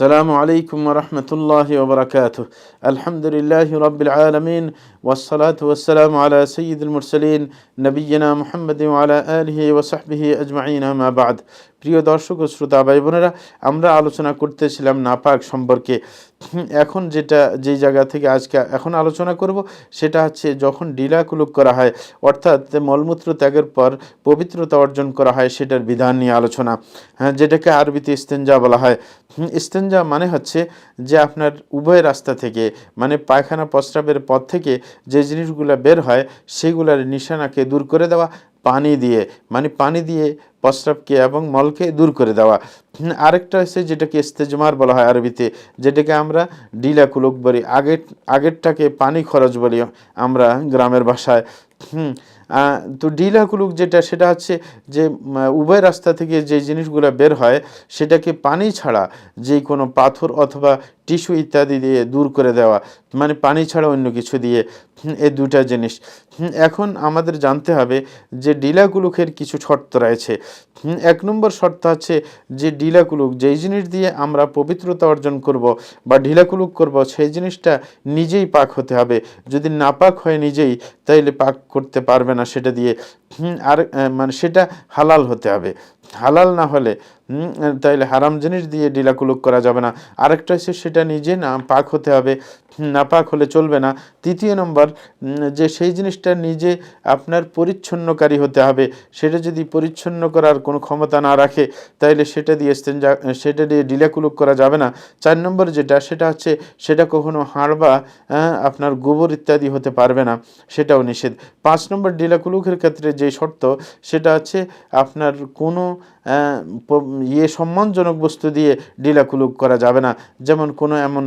السلام عليكم ورحمة الله وبركاته. الحمد لله رب العالمين والصلاة والسلام على سيد المرسلين نبينا محمد وعلى آله وصحبه أجمعين ما بعد. প্রিয় দর্শক ও শ্রোতা ভাই বোনেরা আমরা আলোচনা করতেছিলাম নাপাক সম্পর্কে। এখন যেটা, যেই জায়গা থেকে আজকে এখন আলোচনা করব, সেটা হচ্ছে যখন ডিলাকুলুক করা হয়, অর্থাৎ মলমূত্র ত্যাগের পর পবিত্রতা অর্জন করা হয়, সেটার বিধান নিয়ে আলোচনা। হ্যাঁ যেটাকে আরবিতে ইস্তেঞ্জা বলা হয়। ইস্তেঞ্জা মানে হচ্ছে যে আপনার উভয় রাস্তা থেকে মানে পায়খানা প্রস্রাবের পথ থেকে যে জিনিসগুলো বের হয়, সেগুলোর নিশানাকে দূর করে দেওয়া, পানি দিয়ে মানে পানি দিয়ে প্রস্রাবকে এবং মলকে দূর করে দেওয়া। আরেকটা হচ্ছে যেটাকে ইস্তেজমার বলা হয় আরবিতে, যেটাকে আমরা ডিলাকুলুক বলি। আগের আগেরটাকে পানি খরচ বলি আমরা গ্রামের ভাষায়। হুম তো ডিলাকুলুক যেটা, সেটা হচ্ছে যে উভয় রাস্তা থেকে যে জিনিসগুলো বের হয়, সেটাকে পানি ছাড়া যে কোনো পাথর অথবা টিস্যু ইত্যাদি দিয়ে দূর করে দেওয়া। মানে পানি ছাড়া অন্য কিছু দিয়ে। এই দুটা জিনিস। এখন আমাদের জানতে হবে যে ডিলাকুলুকের কিছু শর্ত রয়েছে। এক নম্বর শর্ত আছে যে ডিলাকুলুক যেই জিনিস দিয়ে আমরা পবিত্রতা অর্জন করব বা ঢিলাকুলুক করব, সেই জিনিসটা নিজেই পাক হতে হবে। যদি না পাক হয় নিজেই, তাইলে পাক করতে পারবে না সেটা দিয়ে। আর মানে সেটা হালাল হতে হবে। হালাল না হলে তাইলে হারাম জিনিস দিয়ে ডিলাকুলুক করা যাবে না। আরেকটা হচ্ছে সেটা নিজে না পাক হতে হবে। হুম, নাপাক হলে চলবে না। তৃতীয় নম্বর যে সেই জিনিসটা নিজে আপনার পরিচ্ছন্নকারী হতে হবে। সেটা যদি পরিচ্ছন্ন করার কোনো ক্ষমতা না রাখে তাইলে সেটা দিয়ে সেটা দিয়ে ডিলাকুলুক করা যাবে না। চার নম্বর যেটা সেটা হচ্ছে সেটা কখনো হাড় বা আপনার গোবর ইত্যাদি হতে পারবে না। সেটাও নিষেধ। পাঁচ নম্বর ডিলাকুলুকের ক্ষেত্রে যে শর্ত সেটা হচ্ছে আপনার কোনো ইয়ে সম্মানজনক বস্তু দিয়ে ডিলাকুলুক করা যাবে না। যেমন কোনো এমন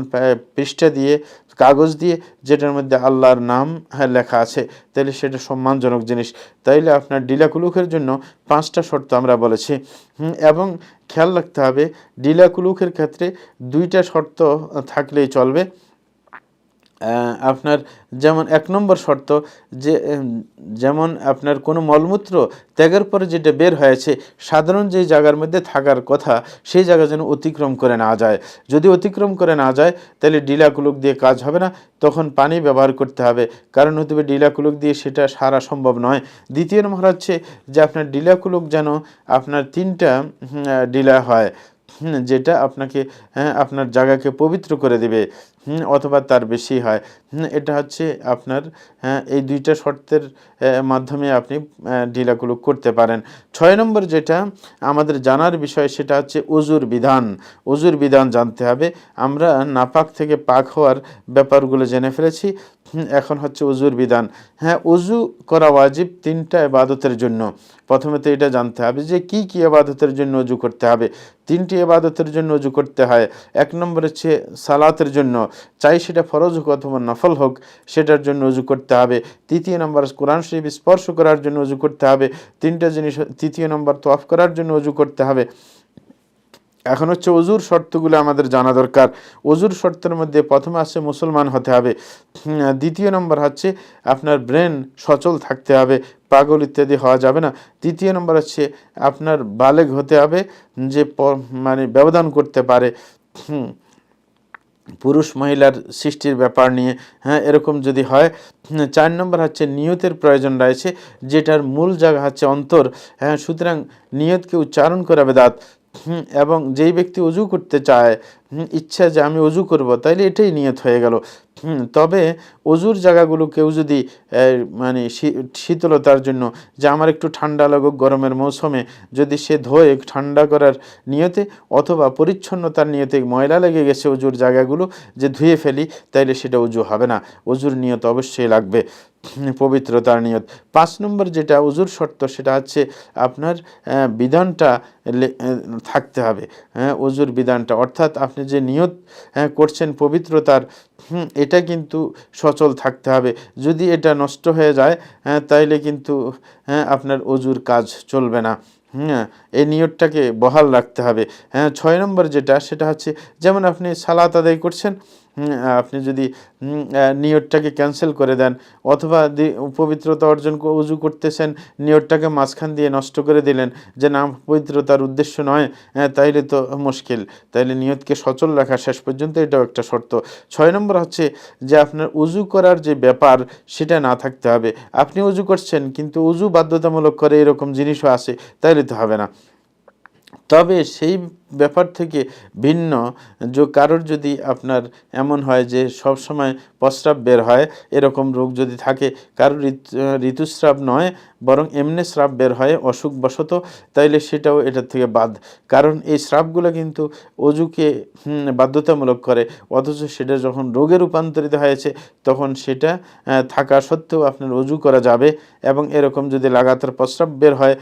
পৃষ্ঠা দিয়ে কাগজ দিয়ে যেটার মধ্যে আল্লাহর নাম হ্যাঁ, লেখা আছে তাহলে সেটা সম্মানজনক জিনিস। তাইলে আপনার ডিলাকুলুকের জন্য পাঁচটা শর্ত আমরা বলেছি। এবং খেয়াল রাখতে হবে ডিলাকুলুকের ক্ষেত্রে দুইটা শর্ত থাকলেই চলবে। আপনার যেমন এক নম্বর শর্ত যে যেমন আপনার কোনো মলমূত্র ত্যাগের পরে যেটা বের হয়েছে, সাধারণ যে জায়গার মধ্যে থাকার কথা সেই জায়গা যেন অতিক্রম করে না যায়। যদি অতিক্রম করে না যায়, তাহলে ডিলাকুলুক দিয়ে কাজ হবে না, তখন পানি ব্যবহার করতে হবে। কারণ হতে ডিলাকুলুক দিয়ে সেটা সারা সম্ভব নয়। দ্বিতীয় নম্বর হচ্ছে যে আপনার ডিলাকুলুক যেন আপনার তিনটা ডিলা হয় যেটা আপনাকে হ্যাঁ আপনার জায়গাকে পবিত্র করে দেবে। অথবা তার বেশি হয়। এটা হচ্ছে আপনার হ্যাঁ এই দুইটা শর্তের মাধ্যমে আপনি ঢিলাকুলুক করতে পারেন। ছয় নম্বর যেটা আমাদের জানার বিষয় সেটা হচ্ছে অজুর বিধান। অজুর বিধান জানতে হবে। আমরা নাপাক থেকে পাক হওয়ার ব্যাপারগুলো জেনে ফেলেছি। এখন হচ্ছে অজুর বিধান। হ্যাঁ অজু করা ওয়াজিব তিনটা এবাদতের জন্য। প্রথমে তো এটা জানতে হবে যে কি কি এবাদতের জন্য অজু করতে হবে। তিনটি এবাদতের জন্য অজু করতে হয়। এক নম্বর হচ্ছে সালাতের জন্য। চাই সেটা ফরজ হোক অথবা নফল হোক সেটার জন্য অজু করতে হবে। তৃতীয় নম্বর কোরআন শরীফ স্পর্শ করার জন্য অজু করতে হবে। তিনটা জিনিস তৃতীয় নম্বর তোয়াফ করার জন্য অজু করতে হবে। এখন হচ্ছে অজুর শর্তগুলো আমাদের জানা দরকার। অজুর শর্তের মধ্যে প্রথমে আছে মুসলমান হতে হবে। দ্বিতীয় নম্বর হচ্ছে আপনার ব্রেন সচল থাকতে হবে পাগল ইত্যাদি হওয়া যাবে না। তৃতীয় নম্বর হচ্ছে আপনার বালেগ হতে হবে যে মানে ব্যবধান করতে পারে। হুম, পুরুষ মহিলার সৃষ্টির ব্যাপার নিয়ে হ্যাঁ এরকম যদি হয় হুম, চার নম্বর হচ্ছে নিয়তের প্রয়োজন রয়েছে যেটার মূল জায়গা হচ্ছে অন্তর হ্যাঁ সুতরাং নিয়তকে উচ্চারণ করা বেদাত হুম, এবং যেই ব্যক্তি অজু করতে চায় ইচ্ছা যে আমি অজু করব তাইলে এটাই নিয়ত হয়ে গেল। তবে অজুর জায়গাগুলো কেউ যদি মানে শীতলতার জন্য যে আমার একটু ঠান্ডা লাগুক গরমের মৌসুমে যদি সে ধোয়ে ঠান্ডা করার নিয়তে অথবা পরিচ্ছন্নতার নিয়তে ময়লা লেগে গেছে অজুর জায়গাগুলো যে ধুয়ে ফেলি তাইলে সেটা অজু হবে না। অজুর নিয়ত অবশ্যই লাগবে। পবিত্রতার নিয়ত। পাঁচ নম্বর যেটা অজুর শর্ত সেটা হচ্ছে আপনার বিধানটা থাকতে হবে। হ্যাঁ অজুর বিধানটা। অর্থাৎ আপনি যে নিয়ত হ্যাঁ, করছেন পবিত্রতার এটা কিন্তু সচল থাকতে হবে। যদি এটা নষ্ট হয়ে যায় হ্যাঁ তাইলে কিন্তু হ্যাঁ আপনার অজুর কাজ চলবে না। হ্যাঁ এই নিয়তটাকে বহাল রাখতে হবে। হ্যাঁ ছয় নম্বর যেটা, সেটা হচ্ছে, যেমন আপনি সালাত আদায় করছেন আপনি যদি নিয়তটাকে ক্যান্সেল করে দেন অথবা পবিত্রতা অর্জন উজু করতেছেন নিয়তটাকে মাঝখান দিয়ে নষ্ট করে দিলেন যে না পবিত্রতার উদ্দেশ্য নয় হ্যাঁ, তাইলে তো মুশকিল। তাইলে নিয়তকে সচল রাখা শেষ পর্যন্ত এটাও একটা শর্ত। ছয় নম্বর হচ্ছে যে আপনার উজু করার যে ব্যাপার সেটা না থাকতে হবে। আপনি উজু করছেন কিন্তু উজু বাধ্যতামূলক করে এরকম জিনিসও আছে তাইলে তো হবে না। তবে সেই ব্যাপার থেকে ভিন্ন যে কারোর যদি আপনার এমন হয় যে সব সময় প্রস্রাব বের হয়, এরকম রোগ যদি থাকে, কারোর ঋতুস্রাব নয় বরং এমনি স্রাব বের হয় অসুখবশত, তাইলে সেটাও এটার থেকে বাদ। কারণ এই স্রাবগুলো কিন্তু অজুকে বাধ্যতামূলক করে। অথচ সেটা যখন রোগে রূপান্তরিত হয়েছে, তখন সেটা থাকা সত্ত্বেও আপনার অজু করা যাবে এবং এরকম যদি লাগাতার প্রস্রাব বের হয়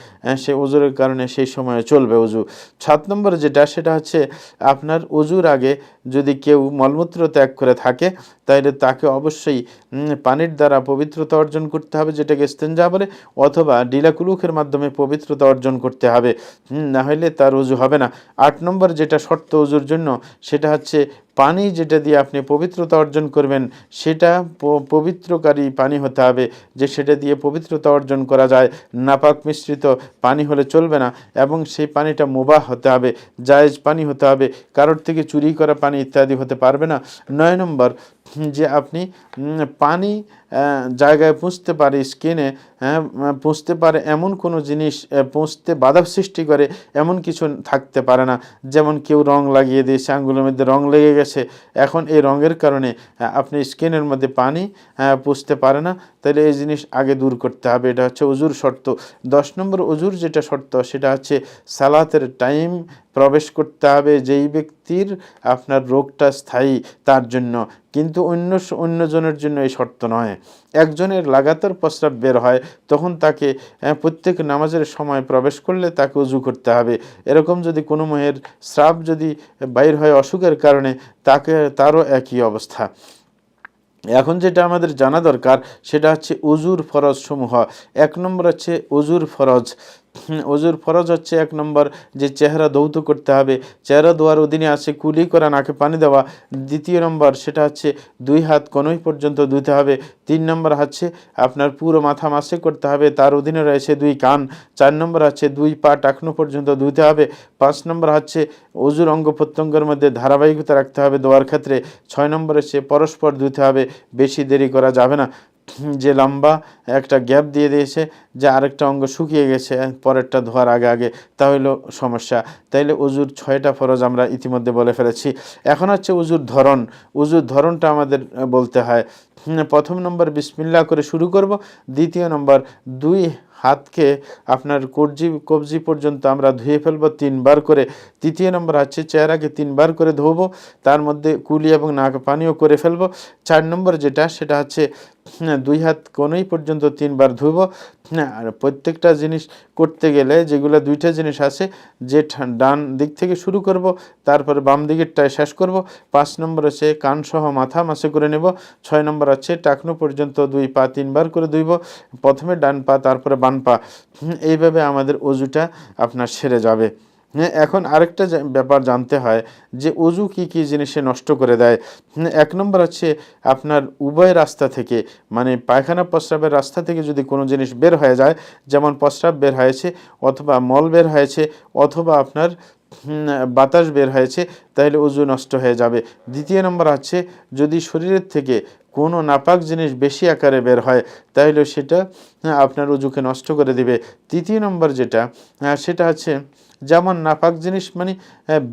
সে অজুরের কারণে সেই সময়ে চলবে অজু। সাত নম্বর যেটা, সেটা হচ্ছে আপনার অজুর আগে যদি কেউ মলমূত্র ত্যাগ করে থাকে তাহলে তাকে অবশ্যই পানির দ্বারা পবিত্রতা অর্জন করতে হবে, যেটাকে স্তেঞ্জা বলে অথবা ডিলাকুলুখের মাধ্যমে পবিত্রতা অর্জন করতে হবে। না হলে তার উজু হবে না। আট নম্বর যেটা শর্ত উজুর জন্য, সেটা হচ্ছে পানি যেটা দিয়ে আপনি পবিত্রতা অর্জন করবেন, সেটা পবিত্রকারী পানি হতে হবে। যে সেটা দিয়ে পবিত্রতা অর্জন করা যায়, নাপাক মিশ্রিত পানি হলে চলবে না, এবং সেই পানিটা মোবাহ হতে হবে, জায়েজ পানি হতে হবে। কারোর থেকে চুরি করা পানি ইত্যাদি হতে পারবে না। নয় নম্বর যে আপনি পানি জায়গায় পুষতে পারে স্কিনে হ্যাঁ পুষতে পারে, এমন কোনো জিনিস পুষতে বাধা সৃষ্টি করে, এমন কিছু থাকতে পারে না। যেমন কেউ রং লাগিয়ে দিয়েছে, আঙ্গুলের মধ্যে রং লেগে গেছে, এখন এই রঙের কারণে আপনি স্কিনের মধ্যে পানি পুষতে পারে না। তাহলে এই জিনিস আগে দূর করতে হবে, এটা হচ্ছে উজুর শর্ত। দশ নম্বর উজুর যেটা শর্ত, সেটা হচ্ছে সালাতের টাইম প্রবেশ করতে হবে যেই ব্যক্তির আপনার রোগটা স্থায়ী, তার জন্য। কিন্তু অন্য অন্যজনের জন্য এই শর্ত নয়। একজনের লাগাতার প্রস্রাব বের হয়, তখন তাকে প্রত্যেক নামাজের সময় প্রবেশ করলে তাকে উজু করতে হবে। এরকম যদি কোনো মেয়ের স্রাব যদি বাইর হয় অসুখের কারণে, তাকে, তারও একই অবস্থা। এখন যেটা আমাদের জানা দরকার, সেটা হচ্ছে উজুর ফরজ সমূহ। এক নম্বর হচ্ছে উজুর ফরজ। অজুর ফরজ হচ্ছে এক নম্বর যে চেহারা দৌত করতে হবে। চেহারা ধোয়ার অধীনে আছে কুলি করা, নাকে পানি দেওয়া। দ্বিতীয় নম্বর সেটা হচ্ছে দুই হাত কনুই পর্যন্ত ধুতে হবে। তিন নম্বর হচ্ছে আপনার পুরো মাথা মাসে করতে হবে, তার অধীনে রয়েছে দুই কান। চার নম্বর হচ্ছে দুই পা টাকনো পর্যন্ত ধুতে হবে। পাঁচ নম্বর হচ্ছে অজুর অঙ্গ প্রত্যঙ্গের মধ্যে ধারাবাহিকতা রাখতে হবে দেওয়ার ক্ষেত্রে। ছয় নম্বর হচ্ছে পরস্পর ধুতে হবে, বেশি দেরি করা যাবে না। যে লম্বা একটা গ্যাপ দিয়ে দিয়েছে, যে আরেকটা অঙ্গ শুকিয়ে গেছে, পরেরটা ধোয়ার আগে আগে তাহলে সমস্যা। তাইলে উজুর ছয়টা ফরজ আমরা ইতিমধ্যে বলে ফেলেছি। এখন হচ্ছে উজুর ধরন। উজুর ধরনটা আমাদের বলতে হয়। প্রথম নম্বর বিসমিল্লা করে শুরু করব। দ্বিতীয় নম্বর, দুই হাতকে আপনার কবজি কবজি পর্যন্ত আমরা ধুয়ে ফেলব তিনবার করে। তৃতীয় নম্বর হচ্ছে চেহারাকে তিনবার করে ধোবো। তার মধ্যে কুলি এবং নাক পানিও করে ফেলব। চার নম্বর যেটা, সেটা হচ্ছে দুই হাত কোনোই পর্যন্ত তিনবার ধুবো। হ্যাঁ, আর প্রত্যেকটা জিনিস করতে গেলে যেগুলো দুইটা জিনিস আছে যে ডান দিক থেকে শুরু করব তারপরে বাম দিকেরটায় শেষ করব। পাঁচ নম্বর হচ্ছে কানসহ মাথা মাসে করে নেব। ছয় নম্বর আছে টাকনো পর্যন্ত দুই পা তিনবার করে ধুইব। প্রথমে ডান পা তারপরে বান পা। এইভাবে আমাদের অজুটা আপনার সেরে যাবে। হ্যাঁ এখন আরেকটা ব্যাপার জানতে হয় যে অজু কি কি জিনিসে নষ্ট করে দেয়। হুম, এক নম্বর হচ্ছে আপনার উভয় রাস্তা থেকে মানে পায়খানা প্রস্রাবের রাস্তা থেকে যদি কোনো জিনিস বের হয়ে যায় যেমন প্রস্রাব বের হয়েছে অথবা মল বের হয়েছে অথবা আপনার বাতাস বের হয়েছে তাহলে অজু নষ্ট হয়ে যাবে। দ্বিতীয় নম্বর হচ্ছে যদি শরীরের থেকে কোনো নাপাক জিনিস বেশি আকারে বের হয় তাহলে সেটা হ্যাঁ, আপনার অজুকে নষ্ট করে দিবে। তৃতীয় নম্বর যেটা হ্যাঁ, সেটা হচ্ছে যেমন নাপাক জিনিস মানে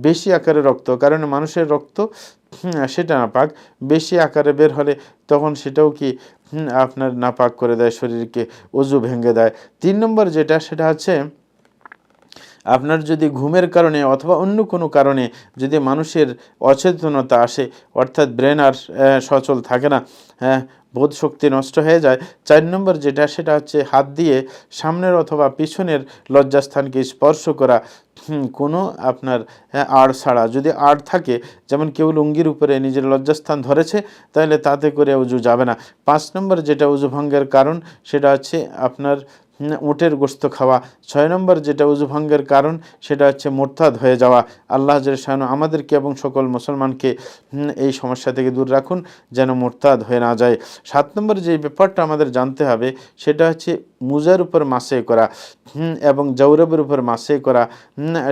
বেশি আকারে রক্ত, কারণ মানুষের রক্ত সেটা নাপাক, বেশি আকারে বের হলে তখন সেটাও কি আপনার নাপাক করে দেয়, শরীরকে, অজু ভেঙে দেয়। তিন নম্বর যেটা, সেটা হচ্ছে আপনার যদি ঘুমের কারণে অথবা অন্য কোনো কারণে যদি মানুষের অচেতনতা আসে অর্থাৎ ব্রেন আর সচল থাকে না হ্যাঁ বোধ শক্তি নষ্ট হয়ে যায় চার নম্বর যেটা সেটা হচ্ছে হাত দিয়ে সামনের অথবা পিছনের লজ্জাস্থানকে স্পর্শ করা কোনো আপনার হ্যাঁ, আড় ছাড়া। যদি আড় থাকে যেমন কেউ লুঙ্গির উপরে নিজের লজ্জাস্থান ধরেছে তাহলে তাতে করে উজু যাবে না। পাঁচ নম্বর যেটা উজু ভঙ্গের কারণ সেটা হচ্ছে আপনার উটের গোস্ত খাওয়া। ছয় নম্বর যেটা উজুভঙ্গের কারণ, সেটা হচ্ছে মোরতাদ হয়ে যাওয়া। আল্লাহ শাহানু আমাদেরকে এবং সকল মুসলমানকে এই সমস্যা থেকে দূর রাখুন, যেন মোরতাদ হয়ে না যায়। সাত নম্বর যে ব্যাপারটা আমাদের জানতে হবে, সেটা হচ্ছে মুজার উপর মাসে করা এবং জৌরবের উপর মাসে করা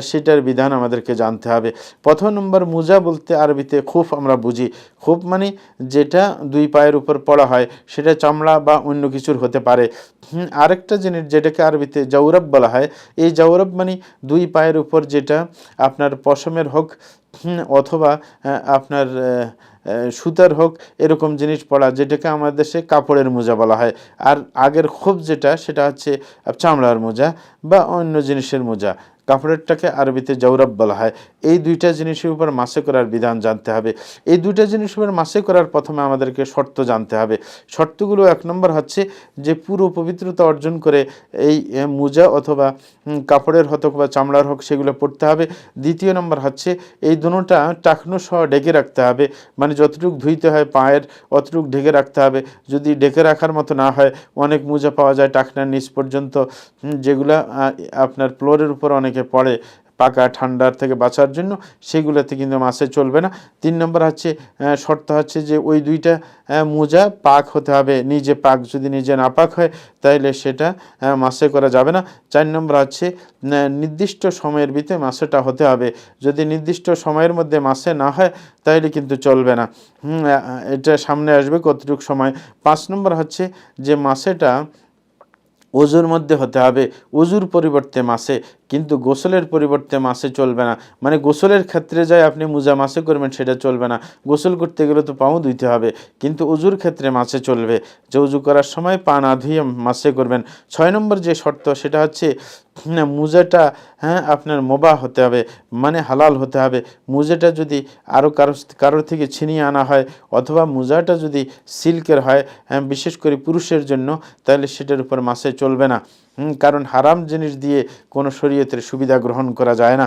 সেটার বিধান আমাদেরকে জানতে হবে। প্রথম নম্বর মুজা বলতে আরবিতে খুব আমরা বুঝি। খুব মানে যেটা দুই পায়ের উপর পড়া হয়, সেটা চামড়া বা অন্য কিছুর হতে পারে। আরেকটা জিনিস যেটাকে আরবিতে জৌরব বলা হয়, এই জৌরব মানে দুই পায়ের উপর যেটা আপনার পশমের হোক অথবা আপনার সুতার হোক, এরকম জিনিস পড়া, যেটাকে আমাদের দেশে কাপড়ের মোজা বলা হয়। আর আগের খুব যেটা, সেটা হচ্ছে চামড়ার মোজা বা অন্য জিনিসের মোজা। কাপড়েরটাকে আরবিতে জৌরব বলা হয়। এই দুইটা জিনিসের উপর মাসে করার বিধান জানতে হবে। এই দুইটা জিনিসের উপর মাসে করার প্রথমে আমাদেরকে শর্ত জানতে হবে। শর্তগুলো এক নম্বর হচ্ছে যে পুরো পবিত্রতা অর্জন করে এই মোজা অথবা কাপড়ের হোক বা চামড়ার হোক সেগুলো পড়তে হবে। দ্বিতীয় নম্বর হচ্ছে এই দুটোটা টাকনো সহ ডেকে রাখতে হবে। মানে যতটুকু ধুইতে হয় পায়ের অতটুকু ঢেকে রাখতে হবে। যদি ডেকে রাখার মতো না হয়, অনেক মোজা পাওয়া যায় টাকনার নিচ পর্যন্ত। যেগুলা আপনার ফ্লোরের উপর অনেকে পড়ে পাকা ঠান্ডার থেকে বাঁচার জন্য, সেগুলোতে কিন্তু মাছে চলবে না। তিন নম্বর হচ্ছে শর্ত হচ্ছে যে ওই দুইটা মোজা পাক হতে হবে। নিজে পাক, যদি নিজে না পাক হয় তাহলে সেটা মাছে করা যাবে না। চার নম্বর হচ্ছে নির্দিষ্ট সময়ের ভিতরে মাছেটা হতে হবে। যদি নির্দিষ্ট সময়ের মধ্যে মাছে না হয় তাহলে কিন্তু চলবে না। এটা সামনে আসবে কতটুকু সময়? পাঁচ নম্বর হচ্ছে যে মাছেটা অজুর মধ্যে হতে হবে। অজুর পরিবর্তে মাসে কিন্তু গোসলের পরিবর্তে মাসে চলবে না। মানে গোসলের ক্ষেত্রে যায় আপনি মুজা মাসে করবেন সেটা চলবে না। গোসল করতে গেলে তো পাও ধুইতে হবে কিন্তু উজুর ক্ষেত্রে মাসে চলবে। যে উজু করার সময় পা না ধুয়ে মাসে করবেন। ছয় নম্বর যে শর্ত সেটা হচ্ছে মুজাটা হ্যাঁ আপনার মোবা হতে হবে মানে হালাল হতে হবে। মুজাটা যদি আরও কারও কারোর থেকে ছিনিয়ে আনা হয় অথবা মুজাটা যদি সিল্কের হয় হ্যাঁ, বিশেষ করে পুরুষের জন্য তাহলে সেটার উপর মাসে চলবে না। কারণ হারাম জিনিস দিয়ে কোনো শরীয়তের সুবিধা গ্রহণ করা যায় না।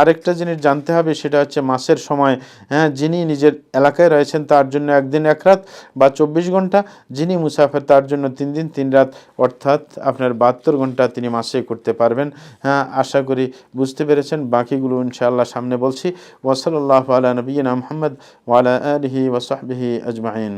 আরেকটা জিনিস জানতে হবে, সেটা হচ্ছে মাসের সময় হ্যাঁ যিনি নিজের এলাকায় রয়েছেন তার জন্য একদিন এক রাত বা চব্বিশ ঘণ্টা, যিনি মুসাফের তার জন্য তিন দিন তিন রাত, অর্থাৎ আপনার বাহাত্তর ঘণ্টা তিনি মাসে করতে পারবেন। হ্যাঁ আশা করি বুঝতে পেরেছেন। বাকিগুলো ইনশাআল্লাহ সামনে বলছি। ওসলাল্লাহ আলা নবীনা মোহাম্মদ ওয়ালা আলহি ওসাহবিহি আজমাইন।